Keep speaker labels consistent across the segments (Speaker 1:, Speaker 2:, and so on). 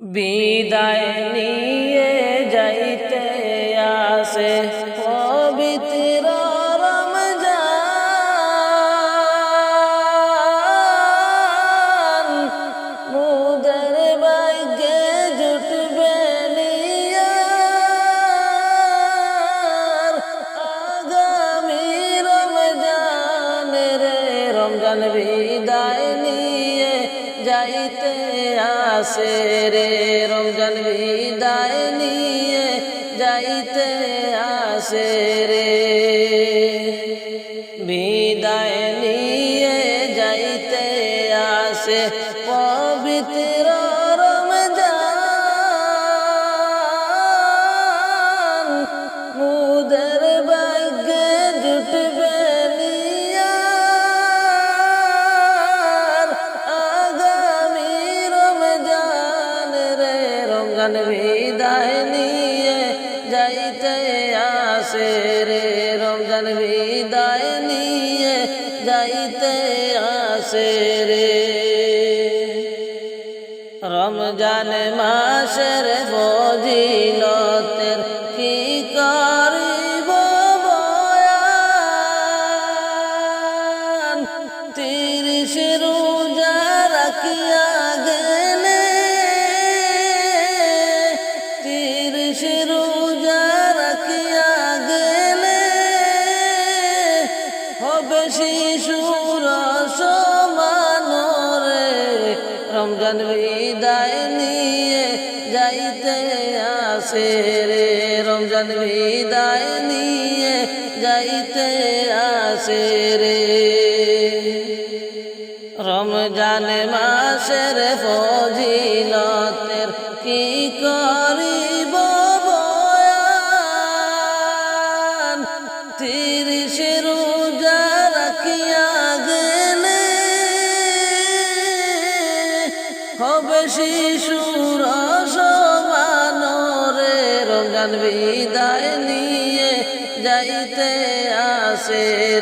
Speaker 1: বিদায় নিয়ে যাইতে আসে পবিত্র রমজান মুদের বাইগে জুটবে আগামী রমজান রে রমজান বিদায় নিয়ে যাইতে আসে মাসের ফজিলতের যাইতে আসে রে রমজান বিদায় নিয়ে যাইতে আসে রে। রমজান মাসের ফজিলতের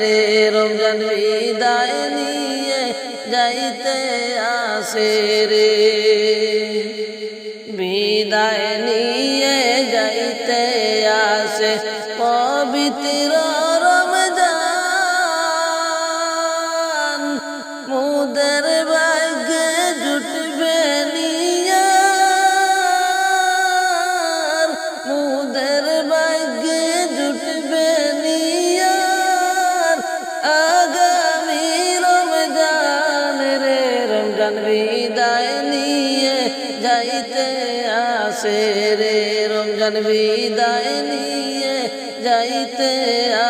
Speaker 1: রে রমজান বিদায় নিয়ে যাইতে আসে রে। রমজান বিদায় নিয়ে যাইতে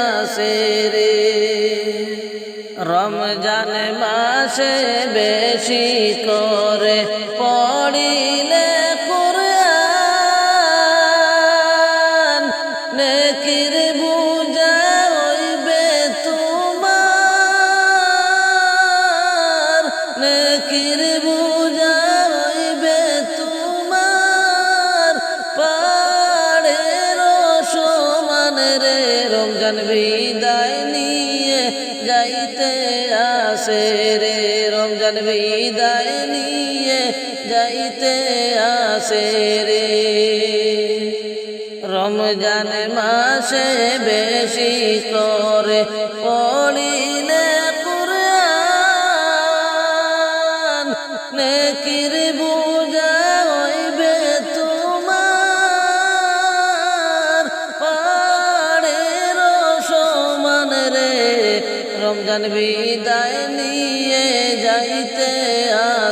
Speaker 1: আসে রে। রমজান মাসে বেশি করে রমজান বিদায় নিয়ে যাইতে আসে রে। রমজান মাসে বেশি করে পড়িলে কুরআন বুঝা হইবে তোমার সমান রে। রমজান বিদায়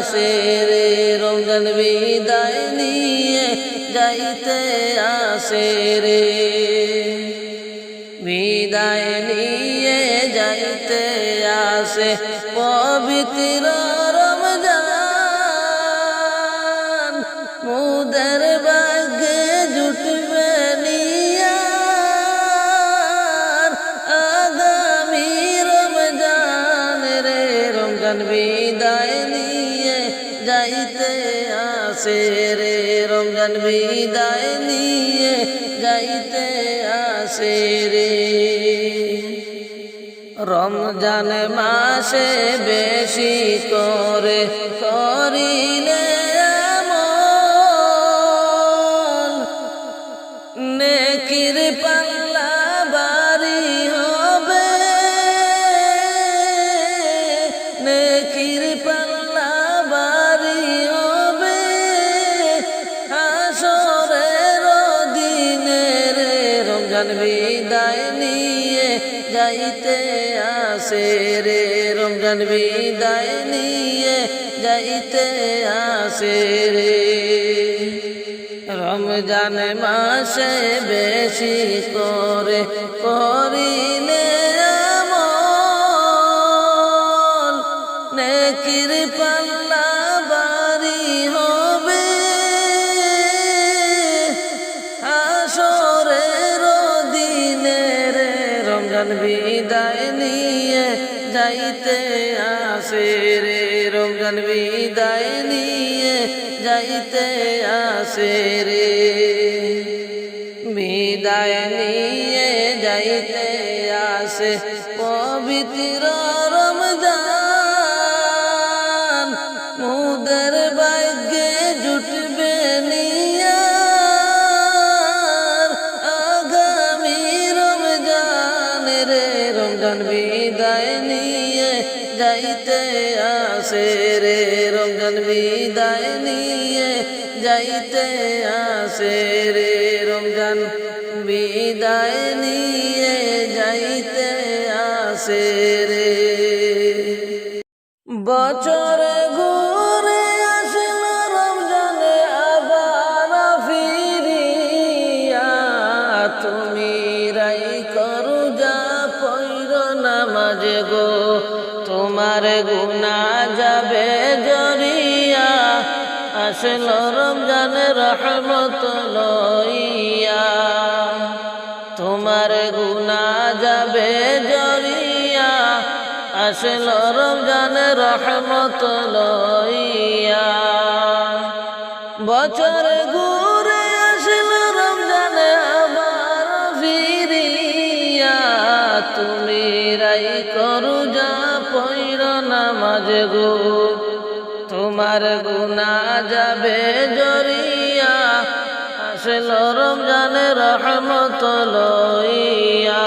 Speaker 1: আসে রে রমজান বিদায় নিয়ে যাইতে আসে রে। বিদায় নিয়ে যাইতে আসে পবিত্র রমজান। মুদের আসে রে রমজান বিদায় নিয়ে যাইতে আসে রে। রমজান মাসে বেশি করে করিলে প্রাণ বিদায় নিয়ে যাইতে আসে রে। রমজান বিদায় নিয়ে যাইতে আসে রে। রমজান মাসে বেশি করে যাইতে আসে রে রমজান বিদায় নিয়ে যাইতে আসে রে। রমজান বিদায় নিয়ে যাইতে আসে রে রমজান। বিদায় নিয়ে যাইতে আসে আসলো রমজানে রহমত লইয়া তোমার গুণা যাবে জরিয়া। আসল রমজান রহমত লইয়া বছর ঘুরে আসল রমজান আবার ফিরিয়া। তুমি রাই করু, যা পৈর নামাজ গো। তোমার গুণা যাবে জরিয়া। আসল রমজান রহমত লইয়া।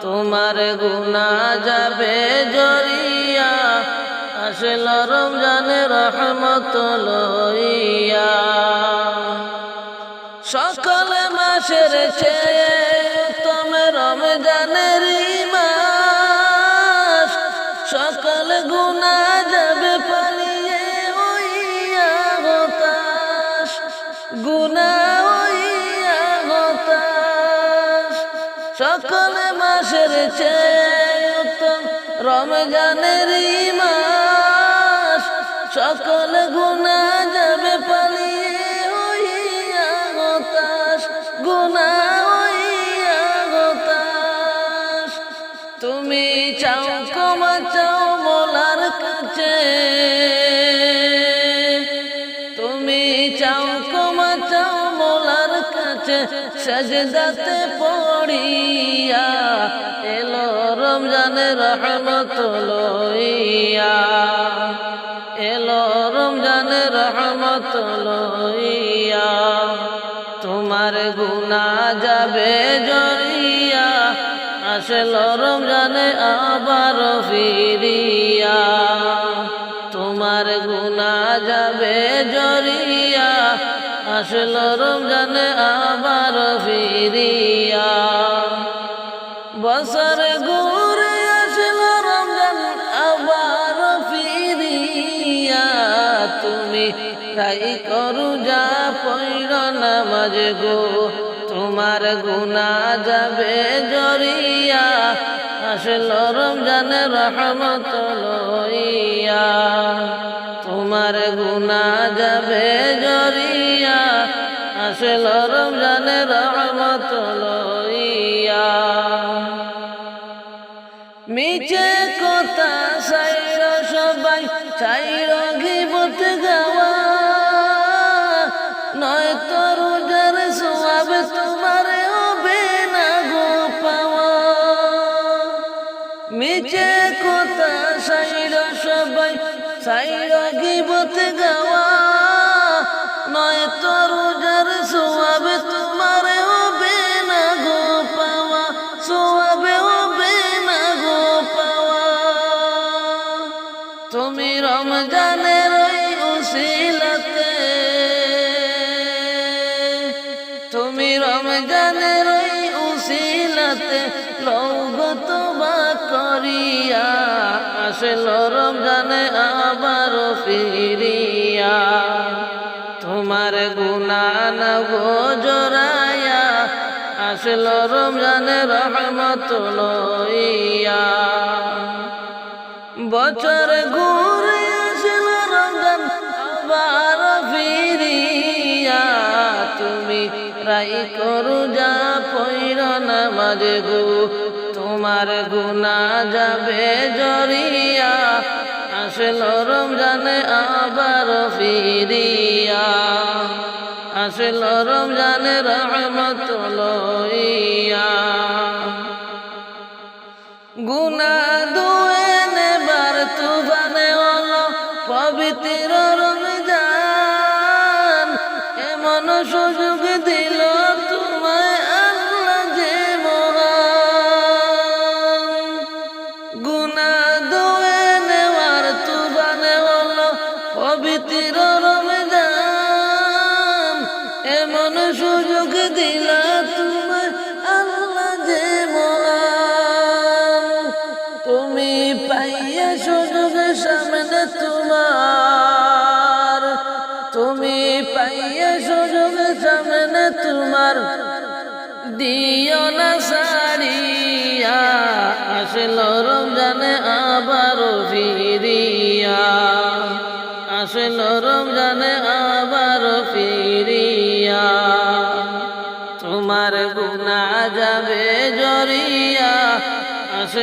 Speaker 1: তোমার গুণা যাবে জরিয়া। আসল রমজান রহমত লইয়া। সকল মাসের চেয়ে উত্তম রমজানের মাস সকল গুণা সজদাতে পড়িয়া এলো রমজানের রহমত লইয়া এলো রমজানের রহমত লইয়া তোমার গুণা যাবে জরিয়া আসল রমজানে আবার ফিরিয়া। তোমার গুণা যাবে জরিয়া আসল রমজানে আবার ফিরিয়া বছর ঘুরে আসল রমজান আবার ফিরিয়া। তুমি তাই করু যা পৈর নামাজ গো, তোমার গুণা যাবে জরিয়া। আসল রমজানে রহমত লইয়া, তোমার গুণা যাবে জরিয়া। আসল just. জোরায়া আসলো রমজানে রহমত লইয়া বছর ঘুরে আসলো রমজান, আবার ফিরিয়া। তুমি রাই করু যা পৈর নামাজ গু, তোমার গুনা যাবে জরিয়া। আসলো রমজানে, আবার ফিরিয়া। আসলো রমজানে রহমত লইয়া গুনা দুয়ে নেবার তুবানে হলো পবিত্র রমজান। এমন সুযোগ দিল তোমায় যে গুনা দুয়ে হলো পবিত্র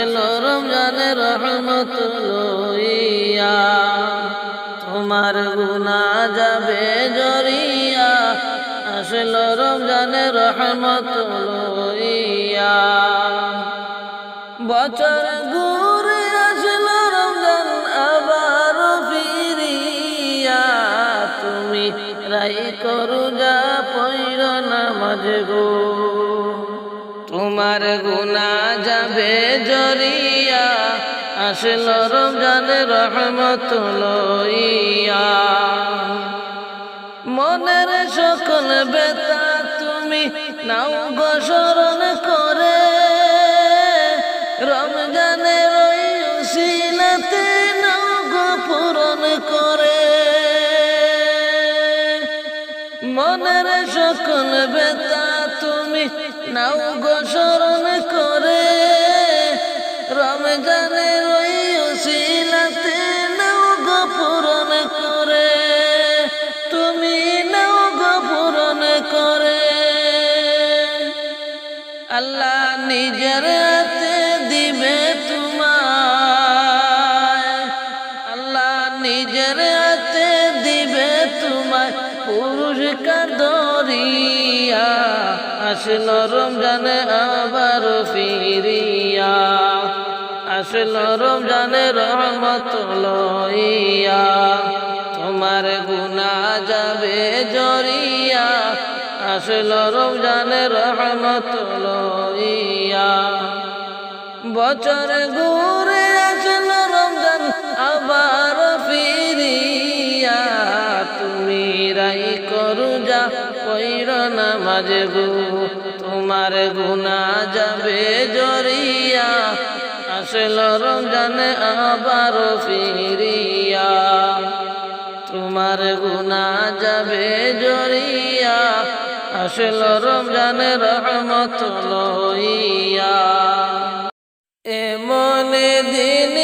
Speaker 1: আসলো রমজানে রহমত লইয়া তোমার গুনা যাবে জরিয়া। আসলো রমজানে রহমত লইয়া বছর ঘুরে তোমার গুনা যাবে জরিয়া। আসলো রমজানে রহমত লইয়া মনের সকল বেতা তুমি নাও গো স্মরণ করে। রমজানের উসিলাতে নাও গো পূরণ করে। মনের সকল বেতা তুমি নাও গো নিজের দিবে তোমায়। আল্লাহ নিজের দিবে তোমায়। পুরস্কার দরিয়া আসলো রমজানে আবার ফিরিয়া। আসলো রমজানে রহমত লইয়া। তোমার গুনা যাবে জরিয়া। আসলো রমজানে রহমত লইয়া বছর ঘুরে আসলো রমজান, আবার ফিরিয়া। তুমি রাই করু যা পৈর নামাজ গো। তোমার গুনা যাবে জরিয়া। আসলো রমজানে, আবার ফিরিয়া। তোমার গুনা যাবে জরিয়া। আসলো রমজানে রহমত লইয়া এমন দিন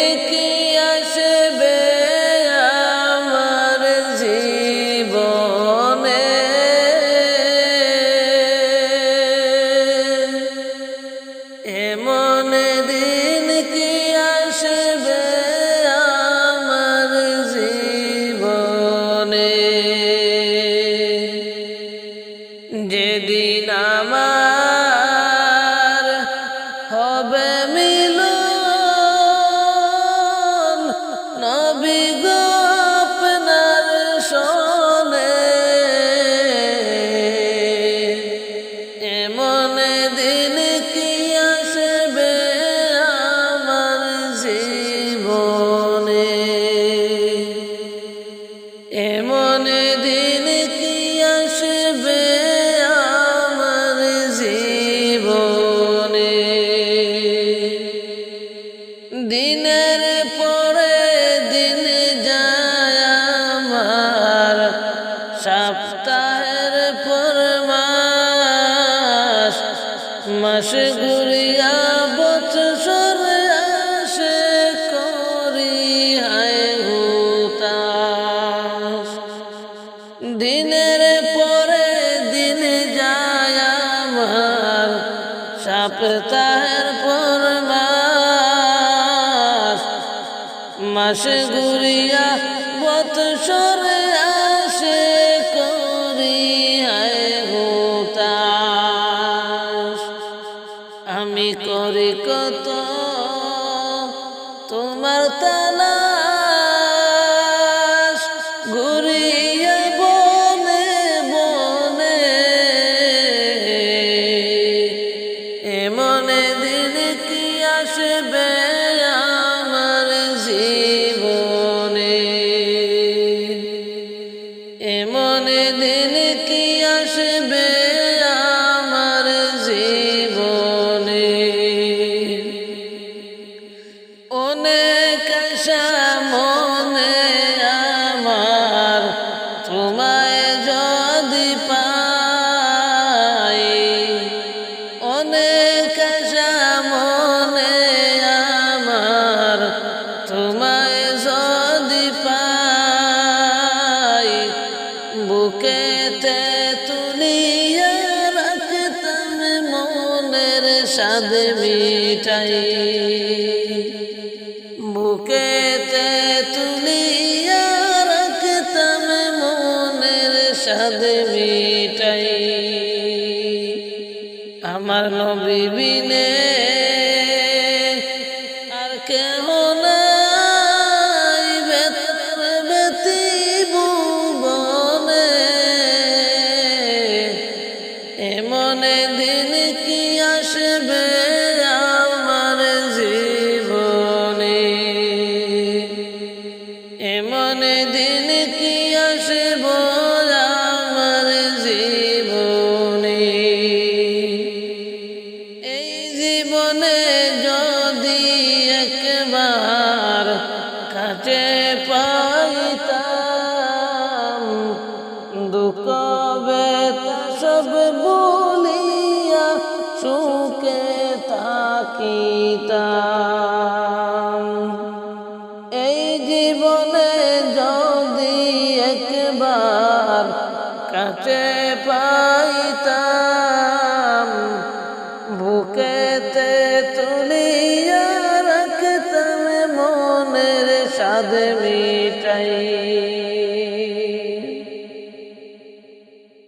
Speaker 1: সপ্তাহের পর মাস মাস গুরিয়া বৎসরে কি আসবে?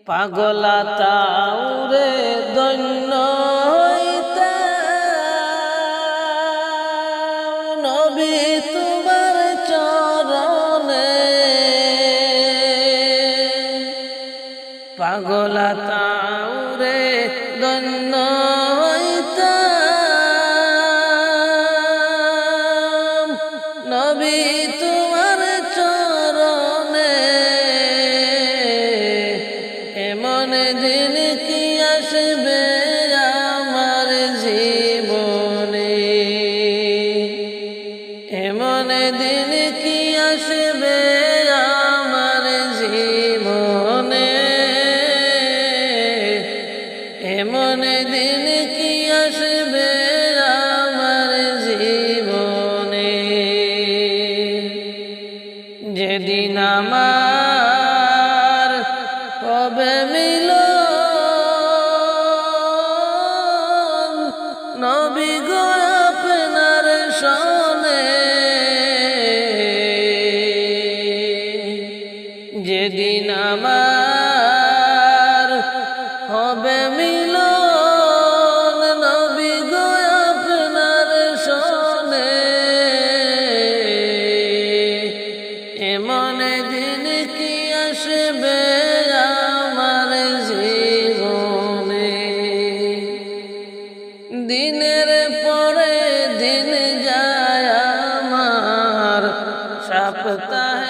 Speaker 1: পাগলা তাউরে দৈন্য দিন কি আসবে?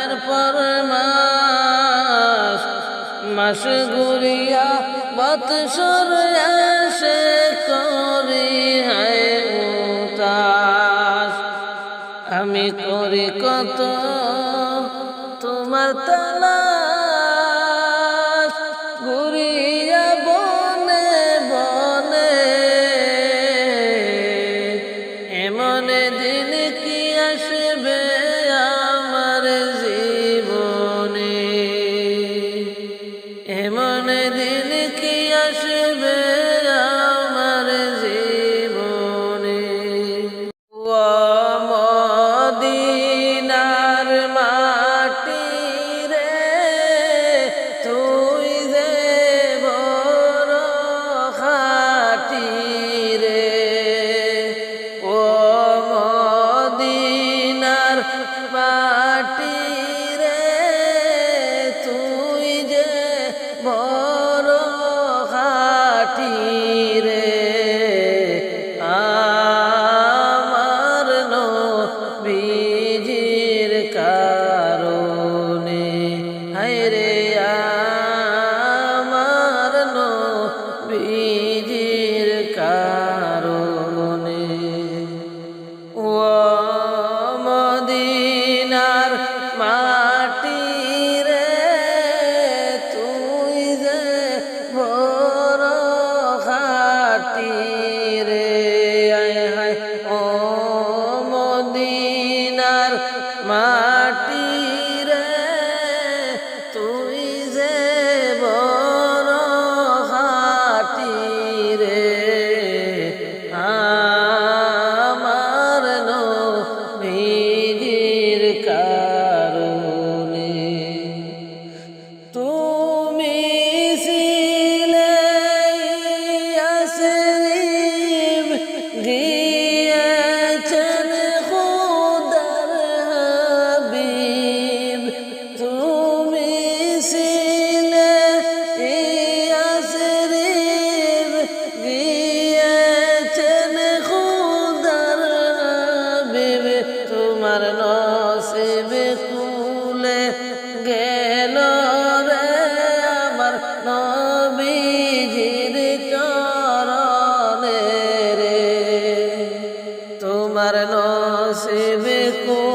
Speaker 1: মাসের পর মাস মাস বত সর আসে করি হায় উতাস আমি করি কত তোমার তার Senhor.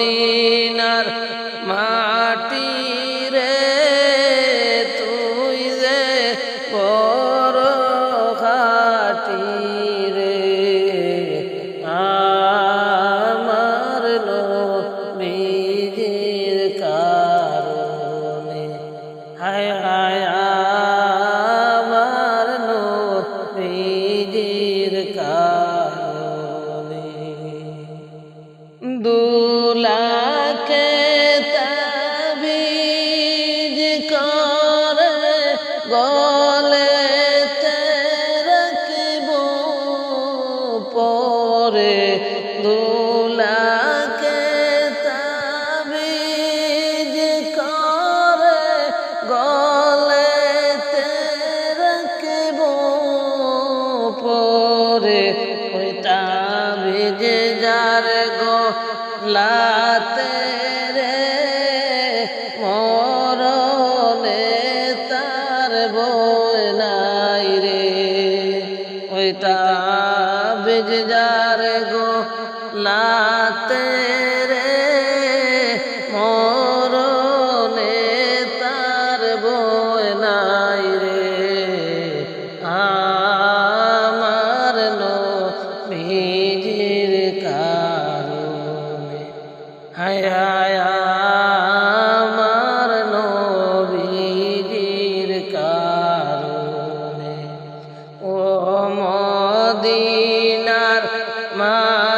Speaker 1: القدير ما